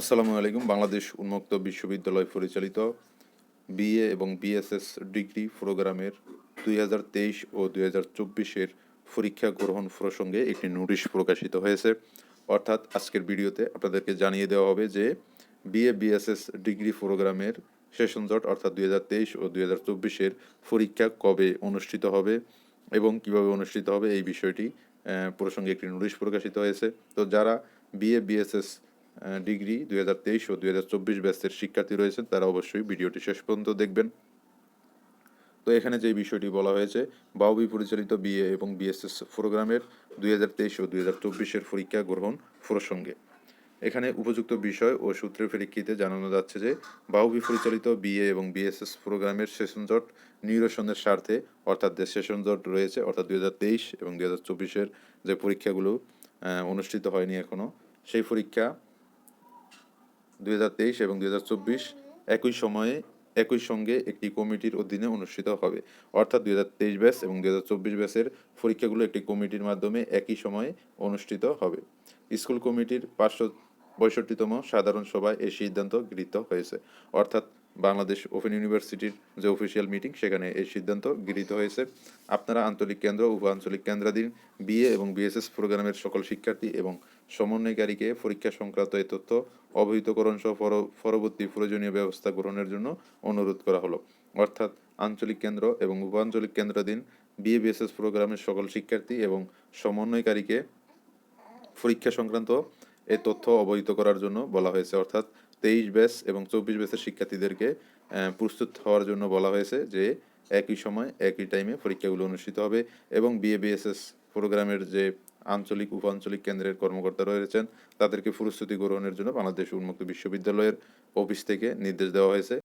আসসালামু আলাইকুম, বাংলাদেশ উন্মুক্ত বিশ্ববিদ্যালয় পরিচালিত বিএ এবং বিএসএস ডিগ্রি প্রোগ্রামের দুই হাজার তেইশ ও দুই হাজার চব্বিশের পরীক্ষা গ্রহণ প্রসঙ্গে একটি নোটিশ প্রকাশিত হয়েছে। অর্থাৎ আজকের ভিডিওতে আপনাদেরকে জানিয়ে দেওয়া হবে যে বিএ, বিএসএস ডিগ্রি প্রোগ্রামের সেশন জট অর্থাৎ দুই হাজার তেইশ ও দুই হাজার চব্বিশের পরীক্ষা কবে অনুষ্ঠিত হবে এবং কীভাবে অনুষ্ঠিত হবে এই বিষয়টি প্রসঙ্গে একটি নোটিশ প্রকাশিত হয়েছে। তো যারা বিএ, বিএসএস ডিগ্রি, দুই হাজার তেইশ ও দুই হাজার চব্বিশ ব্যাচের শিক্ষার্থী রয়েছেন, তারা অবশ্যই ভিডিওটি শেষ পর্যন্ত দেখবেন। তো এখানে যে বিষয়টি বলা হয়েছে, বাউবি পরিচালিত বিএ এবং বিএসএস প্রোগ্রামের দুই হাজার তেইশ ও দুই হাজার চব্বিশের পরীক্ষা গ্রহণ প্রসঙ্গে। এখানে উপযুক্ত বিষয় ও সূত্রের প্রেক্ষিতে জানানো যাচ্ছে যে, বাউবি পরিচালিত বিএ এবং বিএসএস প্রোগ্রামের সেশন জট নিরসনের স্বার্থে, অর্থাৎ যে সেশন জট রয়েছে, অর্থাৎ দুই হাজার তেইশ এবং দুই হাজার চব্বিশের যে পরীক্ষাগুলো অনুষ্ঠিত হয়নি এখনও সেই পরীক্ষা দুই হাজার তেইশ এবং দুই হাজার চব্বিশ একই সময়ে একই সঙ্গে একটি কমিটির অধীনে অনুষ্ঠিত হবে। অর্থাৎ দুই হাজার তেইশ ব্যাস এবং দুই হাজার চব্বিশ ব্যাসের পরীক্ষাগুলো একটি কমিটির মাধ্যমে একই সময়ে অনুষ্ঠিত হবে। স্কুল কমিটির পাঁচশো পঁয়ষট্টিতম সাধারণ সভায় এই সিদ্ধান্ত গৃহীত হয়েছে। অর্থাৎ বাংলাদেশ ওপেন ইউনিভার্সিটির যে অফিসিয়াল মিটিং সেখানে এই সিদ্ধান্ত গৃহীত হয়েছে। আপনারা আঞ্চলিক কেন্দ্র, উপ আঞ্চলিক কেন্দ্রাধীন বিএ এবং বিএসএস প্রোগ্রামের সকল শিক্ষার্থী এবং সমন্বয়কারীকে পরীক্ষা সংক্রান্ত এই তথ্য, অবহিতকরণ সহ পরবর্তী প্রয়োজনীয় ব্যবস্থা গ্রহণের জন্য অনুরোধ করা হলো। অর্থাৎ আঞ্চলিক কেন্দ্র এবং উপ আঞ্চলিক কেন্দ্রাধীন বিএ বিএসএস প্রোগ্রামের সকল শিক্ষার্থী এবং সমন্বয়কারীকে পরীক্ষা সংক্রান্ত এই তথ্য অবহিত করার জন্য বলা হয়েছে। অর্থাৎ তেইশ ব্যাচ এবং চব্বিশ ব্যাচের শিক্ষার্থীদেরকে প্রস্তুত হওয়ার জন্য বলা হয়েছে যে একই সময়, একই টাইমে পরীক্ষাগুলো অনুষ্ঠিত হবে এবং বিএ বিএসএস প্রোগ্রামের যে আঞ্চলিক উপ আঞ্চলিক কেন্দ্রের কর্মকর্তা রয়েছেন, তাদেরকে প্রস্তুতি গ্রহণের জন্য বাংলাদেশ উন্মুক্ত বিশ্ববিদ্যালয়ের অফিস থেকে নির্দেশ দেওয়া হয়েছে।